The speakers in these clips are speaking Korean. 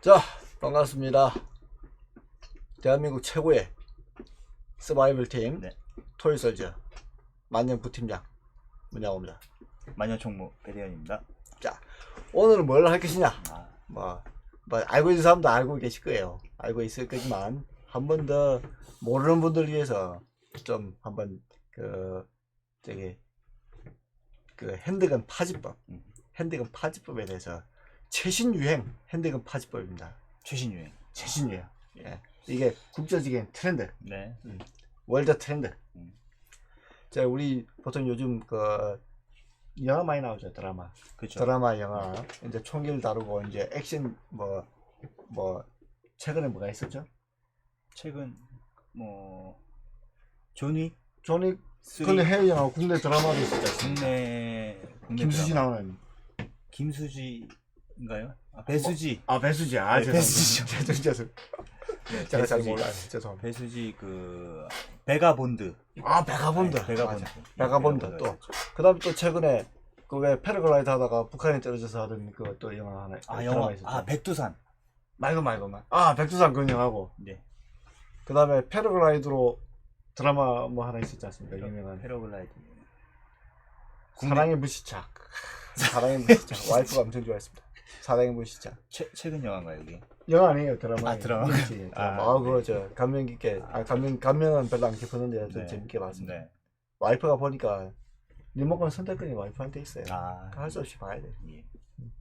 자, 반갑습니다. 대한민국 최고의 서바이벌 팀 네. 토이설즈 만년 부팀장 문양호입니다. 마녀 총무 배대현입니다. 오늘은 뭘 할 것이냐? 아, 뭐, 뭐 알고 있는 사람도 알고 계실 거예요. 알고 있을 거지만 한 번 더 모르는 분들 위해서 좀 한번 그 저기 그 핸드건 파지법, 음. 핸드건 파지법에 대해서 최신 유행 핸드건 파지법입니다. 최신 유행. 최신 유행. 예. 이게 국제적인 트렌드, 네. 월드 트렌드. 음. 자, 우리 보통 요즘 그 영화 많이 나오죠 드라마. 그렇죠. 드라마, 영화 이제 총기를 다루고 이제 액션 뭐뭐 최근에 뭐가 있었죠? 최근 뭐 존윅 조닉 쓰리 근데 해외 영화 국내 드라마도 있었죠. 국내 국내 김수지 드라마. 나오는 김수지 인가요? 아, 배수지. 아 배수지 아 네, 죄송합니다. 죄송해요. 네, 제가 잘 배수지. 몰라요. 죄송합니다. 배수지 그 베가본드. 아 베가본드. 네, 베가본드. 맞아. 베가본드 네, 또. 베가본드. 그다음 또 최근에 그 왜 패러글라이드 하다가 북한에 떨어져서 하던 그 또 영화 하나 아 드라마 영화 있었죠. 아 백두산. 말고 말고 말. 아 백두산 그 영화고 네. 그 다음에 패러글라이드로 드라마 뭐 하나 있었지 않습니까? 유명한 패러글라이드. 사랑의 무시착. 사랑의 무시착. 와이프가 엄청 좋아했습니다. 사랑의 무시착. 최 최근 영화인가요 여기? 영화 아니에요 드라마. 아, 드라마? 드라마. 아, 아, 그거 네. 저 감명 깊게. 아 감명 감명은 별로 안 깊었는데 좀 네. 재밌게 봤습니다. 네. 와이프가 보니까 리모컨 선택권이 와이프한테 있어요. 아. 할 수 없이 봐야 돼. 예.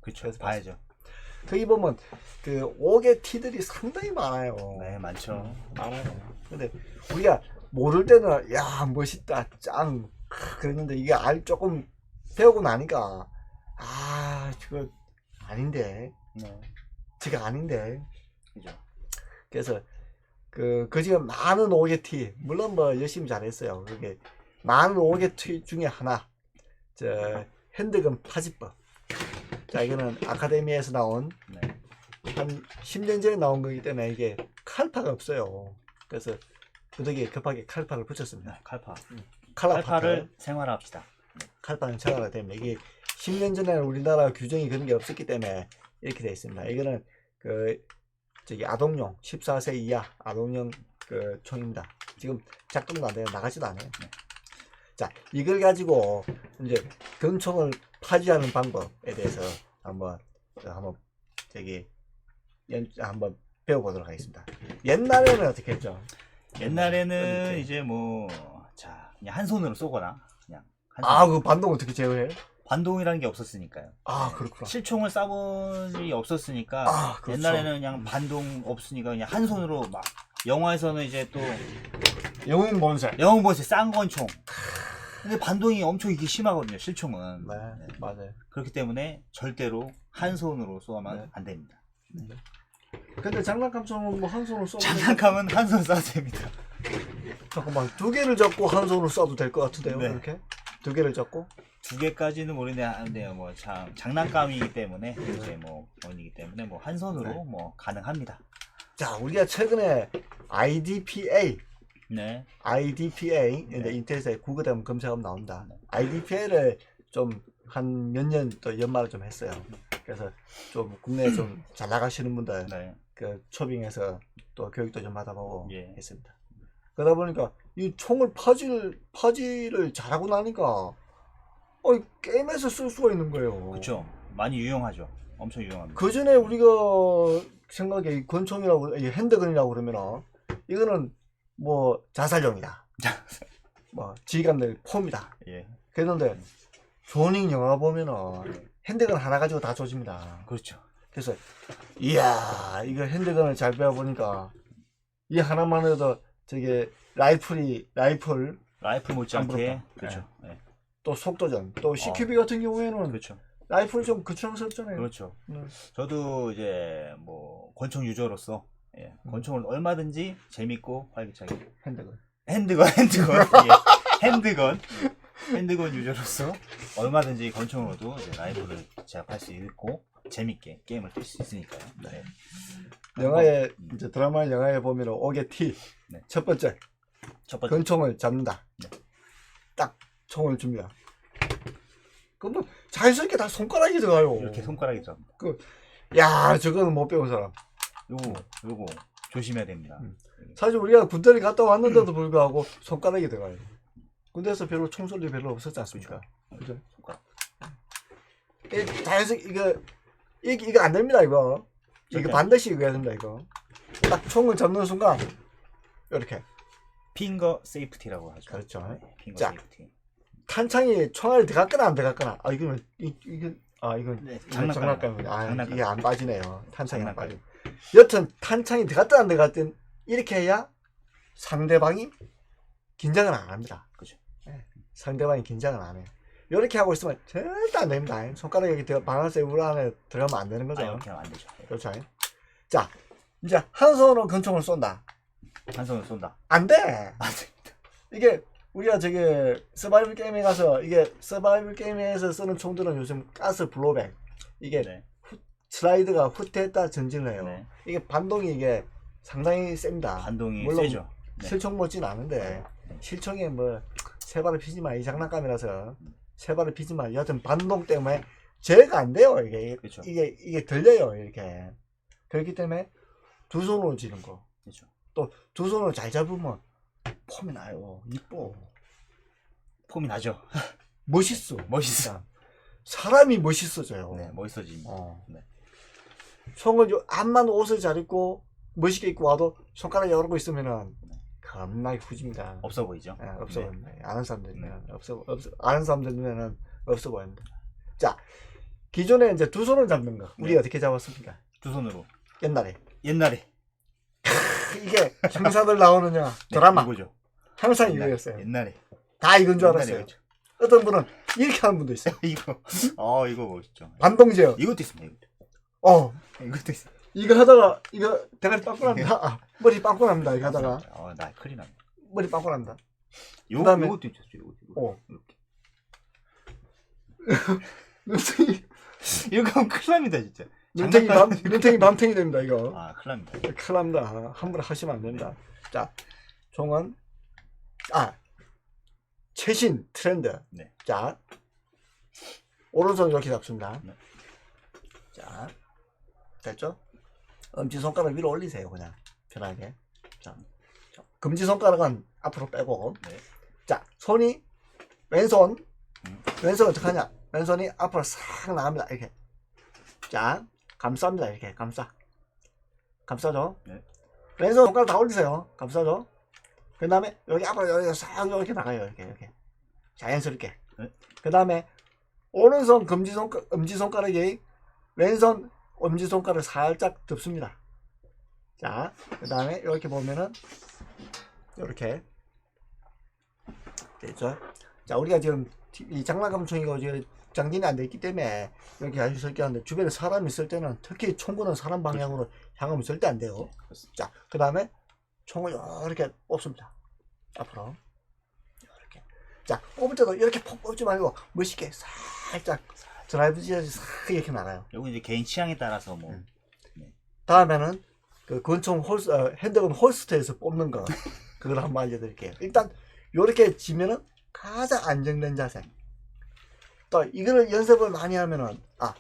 그렇죠. 그래서 봐야죠. 거기 보면 그 옥의 티들이 상당히 많아요. 네 많죠. 많아요. 근데 우리가 모를 때는 야 멋있다 짱 크, 그랬는데 이게 알 조금 배우고 나니까 아 저거 아닌데 네. 저게 아닌데 그죠. 그래서 그 그중에 많은 오게티 물론 뭐 열심히 잘했어요 그게 많은 오게티 중에 하나 저 핸드건 파지법 자 이거는 아카데미에서 나온 네. 한 10년 전에 나온 거기 때문에 이게 칼파가 없어요 그래서 부득이 급하게 칼파를 붙였습니다 네. 칼파. 칼라파를 칼파를 생활합시다. 칼파는 차가가 때문에 이게 10년 전에 우리나라 규정이 그런 게 없었기 때문에 이렇게 되어 있습니다. 이거는 그 저기 아동용 14세 이하 아동용 그 총입니다. 지금 작동도 안 돼요. 나가지도 않아요. 네. 자, 이걸 가지고 이제 권총을 파지하는 방법에 대해서 한번 저 한번 저기 연, 한번 배워보도록 하겠습니다. 옛날에는 어떻게 했죠? 옛날에는. 이제 뭐, 자, 그냥 한 손으로 쏘거나, 그냥. 한 아, 손. 그 반동 어떻게 제어해요? 반동이라는 게 없었으니까요. 아, 그렇구나. 실총을 쏴본 일이 없었으니까, 아, 그렇죠. 옛날에는 그냥 반동 없으니까 그냥 한 손으로 막, 영화에서는 이제 또, 영웅 본색. 영웅버스 쌍권총. 근데 반동이 엄청 이게 심하거든요, 실총은. 네, 네. 맞아요. 그렇기 때문에 절대로 한 손으로 쏘면 네. 안 됩니다. 근데 장난감 총은 뭐한 손으로 쏘면 장난감은 한 손 쏴도 됩니다. 잠깐만 두 개를 잡고 한 손으로 쏴도 될 것 같은데요 네. 이렇게 두 개를 잡고 두 개까지는 모르는데요. 뭐참 장난감이기 때문에 이제 뭐 원이기 때문에 뭐 한 손으로 네. 뭐 가능합니다. 자 우리가 최근에 IDPA 네. IDPA 네. 인터넷에 구글하면 검색하면 나온다 네. IDPA를 좀 한 몇 년 또 연말을 좀 했어요 그래서 좀 국내에 좀 잘 나가시는 분들 네. 그 초빙해서 또 교육도 좀 받아보고 예. 했습니다 그러다 보니까 이 총을 파질 파지를 잘하고 나니까 어 게임에서 쓸 수가 있는 거예요 그렇죠. 많이 유용하죠. 엄청 유용합니다. 그 전에 우리가 생각에 이 권총이라고 이 핸드건이라고 그러면은 이거는 뭐 자살용이다. 뭐 지휘관들 폼이다. 예. 그랬는데 조닝 영화 보면은 핸드건 하나 가지고 다 조집니다. 그렇죠. 그래서 이야 이거 핸드건을 잘 배워 보니까 이 하나만 해도 저게 라이플이 라이플 라이플 못지않게 안 그렇죠. 예. 또 속도전 또 CQB 같은 경우에는 그렇죠. 라이플 좀 그추랑스럽잖아요. 그렇죠. 네. 저도 이제 뭐 권총 유저로서 예. 음. 권총을 얼마든지 재밌고 활기차게 핸드건. 핸드건 핸드건 예. 핸드건 핸드건 유저로서 얼마든지 권총으로도 이제 라이브를 제압할 수 있고 재밌게 게임을 뛸 수 있으니까요. 네. 영화에 음. 이제 드라마 영화에 보면 오게 T 네. 첫 번째 첫 번째 권총을 잡는다. 네. 딱 총을 줍니다. 그러면 자연스럽게 다 손가락이 들어가요. 이렇게 손가락이 들어갑니다. 야 저거는 못 배운 사람. 요거 요거 조심해야 됩니다. 음. 사실 우리가 군대를 갔다 왔는데도 불구하고 손가락이 들어가요. 군대에서 별로 총소리 별로 없었지 않습니까? 그죠? 손가락. 이 자연스 이거 이거 이거 안 됩니다 이거. 이거 절대. 반드시 이거 해야 됩니다 이거. 딱 총을 잡는 순간 이렇게 핑거 세이프티라고 하죠. 그렇죠. 네, 핑거 자. 세이프티. 탄창이 총알이 들어갔거나 안 들어갔거나 아 이거는 이 이건 아 이건 네, 이건 장난감. 장난감이야. 아 장난감. 이게 안 빠지네요. 탄창이 안 장난감. 빠지. 여튼 탄창이 들어갔든 안 들어갔든 이렇게 해야 상대방이 긴장을 안 합니다. 그죠. 예, 상대방이 긴장을 안 해요. 이렇게 하고 있으면 절대 안 됩니다. 손가락이 여기 들어 방아쇠 울 안에 들어가면 안 되는 거죠. 아, 이렇게 하면 안 되죠. 네. 그렇죠. 자, 이제 한 손으로 권총을 쏜다. 한 손으로 쏜다. 안 돼. 안 됩니다. 이게 우리가 저기 서바이벌 게임에 가서 이게 서바이벌 게임에서 쓰는 총들은 요즘 가스 블로백 이게 네. 슬라이드가 후퇴했다 전진을 해요. 네. 이게 반동이 이게 상당히 셉니다. 반동이 물론 세죠. 네. 실총 못진 않은데 실총에 뭐세 발을 피지 마 이 장난감이라서 세 발을 피지 마 여하튼 반동 때문에 제어가 안 돼요 이게 그렇죠. 이게 이게 들려요 이렇게 그렇기 때문에 두 손으로 지는 거두 그렇죠. 손으로 잘 잡으면 폼이 나요 이뻐 폼이 나죠. 멋있어 멋있어. 일단. 사람이 멋있어져요 네, 멋있어집니다. 어. 네. 요- 암만 옷을 잘 입고 멋있게 입고 와도 손가락 열고 있으면은 겁나게 후집니다 없어 보이죠? 예, 없어 네. 보입니다. 아는 사람들이면 없어 없어 아는 사람들이면은 없어 보입니다. 자 기존에 이제 두 손을 잡는 거 우리 네. 어떻게 잡았습니까? 두 손으로. 옛날에 옛날에 이게 형사들 영화 네, 드라마 이거죠. 항상 이거였어요. 옛날에. 다 이건 줄 알았어요. 어떤 분은 이렇게 하는 분도 있어요. 이거. 어, 이거 멋있죠. 반동 제어. 이것도 있습니다. 이것도. 어 이것도 있어. 이거 하다가 이거 대가리 빵꾸납니다. 아, 머리 빵꾸납니다. 이거 하다가 어, 나 큰일 났네. 머리 빵꾸납니다. 요 그다음에- 요것도. 이거. 이거. 어. 이렇게. 눈탱이 이거 하면 큰일 납니다, 진짜. 눈탱이 밤. 눈탱이 밤탱이 됩니다. 이거. 아, 큰일 납니다. 큰일 납니다. 함부로 하시면 안 됩니다. 자, 종은, 아, 최신 트렌드. 네. 자, 오른손 이렇게 잡습니다. 네. 자, 됐죠? 엄지손가락 위로 올리세요, 그냥. 편하게. 자, 자, 금지손가락은 앞으로 빼고. 네. 자, 손이, 왼손, 음. 왼손 어떻게 하냐? 왼손이 앞으로 싹 나갑니다, 이렇게. 자, 감쌉니다, 이렇게. 감싸. 감싸죠? 네. 왼손 손가락 다 올리세요. 감싸죠? 그 다음에 여기 앞으로 여기 싹 이렇게 나가요. 이렇게 이렇게 자연스럽게. 네. 그 다음에 오른손 검지 손 엄지 손가락이 왼손 엄지 손가락 살짝 덮습니다. 자, 그 다음에 이렇게 보면은 이렇게 됐죠? 자, 우리가 지금 이 장난감총이가 장진이 안돼 있기 때문에 이렇게 아주 설계 하는데 주변에 사람이 있을 때는 특히 총구는 사람 방향으로 향하면 절대 안 돼요. 자, 그 다음에 총을 이렇게 뽑습니다. 앞으로. 이렇게. 자, 뽑을 때도 이렇게 퍽 뽑지 말고 멋있게 살짝 드라이브 지어서 싹 이렇게 나가요. 요거 이제 개인 취향에 따라서 뭐 음. 다음에는 그 권총 홀스, 어, 핸드건 홀스터에서 뽑는 거 그걸 한번 알려드릴게요. 일단 요렇게 지면은 가장 안정된 자세. 또 이거를 연습을 많이 하면은 아,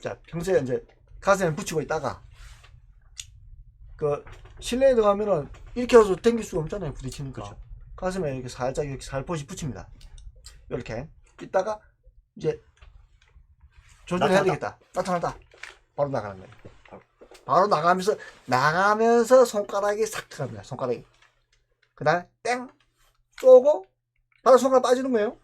자 평소에 이제 가슴에 붙이고 있다가 그 실내에 들어가면은 이렇게 해서 당길 수가 없잖아요 부딪히니까 그렇죠. 가슴에 이렇게 살짝 이렇게 살포시 붙입니다. 이렇게 있다가 이제 조절해야. 되겠다. 나타났다. 바로 나가는 거예요. 바로, 바로 나가면서 나가면서 손가락이 싹 들어갑니다. 손가락이. 그다음에 땡 쏘고 바로 손가락 빠지는 거예요.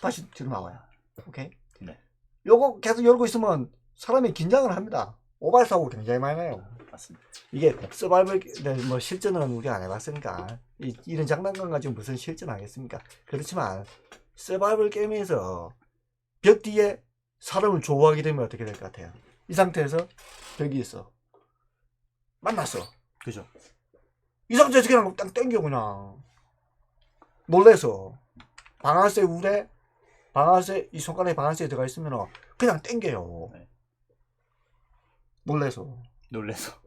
다시 뒤로 나와요. 오케이. 네. 요거 계속 열고 있으면 사람이 긴장을 합니다. 오발 사고 굉장히 많이 나요. 맞습니다. 이게 서바이벌 네, 뭐 실전은 우리가 안 해봤으니까 이, 이런 장난감 가지고 무슨 실전 하겠습니까? 그렇지만 서바이벌 게임에서 벽 뒤에 사람을 좋아하게 되면 어떻게 될 것 같아요? 이 상태에서 벽이 있어 만났어 그죠. 이 상태에서 그냥 딱 땡겨 그냥 놀래서 방아쇠 울에 방아쇠 이 손가락에 방아쇠 들어가 있으면 그냥 땡겨요 네. 놀래서 놀래서.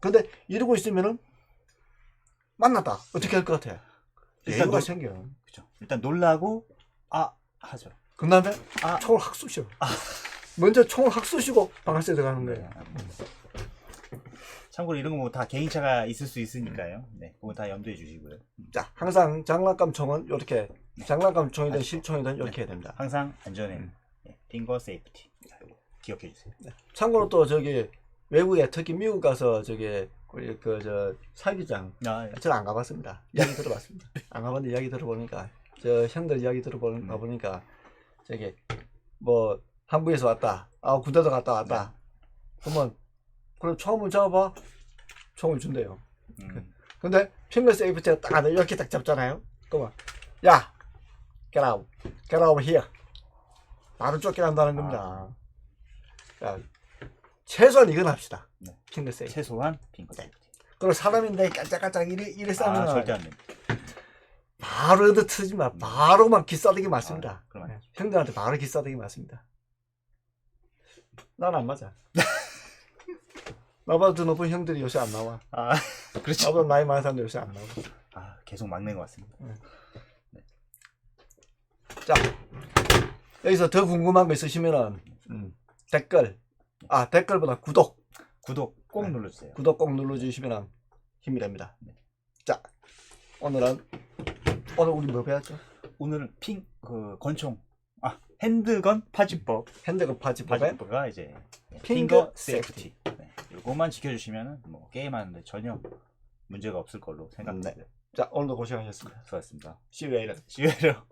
근데 이러고 있으면은 만났다. 어떻게 할 것 같아? 일단 예의가 놀- 생겨. 그죠. 일단 놀라고 아 하죠. 그 다음에 아. 총을 확 쏘셔. 먼저 총을 확 쏘시고 방아쇠 들어가는 거예요. 참고로 이런 거 뭐 다 개인차가 있을 수 있으니까요. 네, 그건 다 염두해 주시고요. 자, 항상 장난감 총은 이렇게 장난감 총이든 실총이든 이렇게 해야 됩니다. 항상 안전에 음. 네, 핑거 세이프티 기억해 주세요. 참고로 또 저기 외국에 특히 미국 가서 저기 그저 사기장 아, 저는 안 가봤습니다. 이야기 들어봤습니다. 안 가봤는데 이야기 들어보니까 저 형들 이야기 들어보니까 네. 보니까 저기 뭐 한국에서 왔다. 아 군대도 갔다 왔다. 그러면 그럼 총을 잡아봐. 총을 준대요. 음, 근데 핑거 세이프티가 딱 안에 이렇게 딱 잡잖아요. 그러면 야, get out, get over here. 나를 쫓겨난다는 겁니다. 자, 최소한 이건 합시다. 네. 핑거 세이프. 최소한 핑거 네. 그리고 사람인데 깜짝깜짝 이래 이래 싸면 아, 절대 안 됩니다. 바로 얻어 트지 마. 바로 막 기싸대기 맞습니다. 아, 그럼 안 네. 형들한테 바로 기싸대기 맞습니다. 난 안 맞아. 나보다 더 높은 형들이 요새 안 나와. 아, 그렇죠. 나보다 나이 많은 사람들 요새 안 나와. 아, 계속 막는 것 같습니다. 자, 여기서 더 궁금한 거 있으시면은 음, 댓글, 아 댓글보다 구독, 구독 꼭 네. 눌러주세요. 구독 꼭 눌러주시면 힘이 됩니다. 네. 자, 오늘은 오늘 우리 뭐 배웠죠? 오늘은 핑, 그, 권총, 아, 핸드건 파지법. 핸드급 파지법에 파지법가 이제 네, 핑거 세이프티. 네, 이것만 지켜주시면 뭐 게임하는데 전혀 문제가 없을 걸로 생각합니다. 자 오늘도 고생하셨습니다. 수고하셨습니다. You later.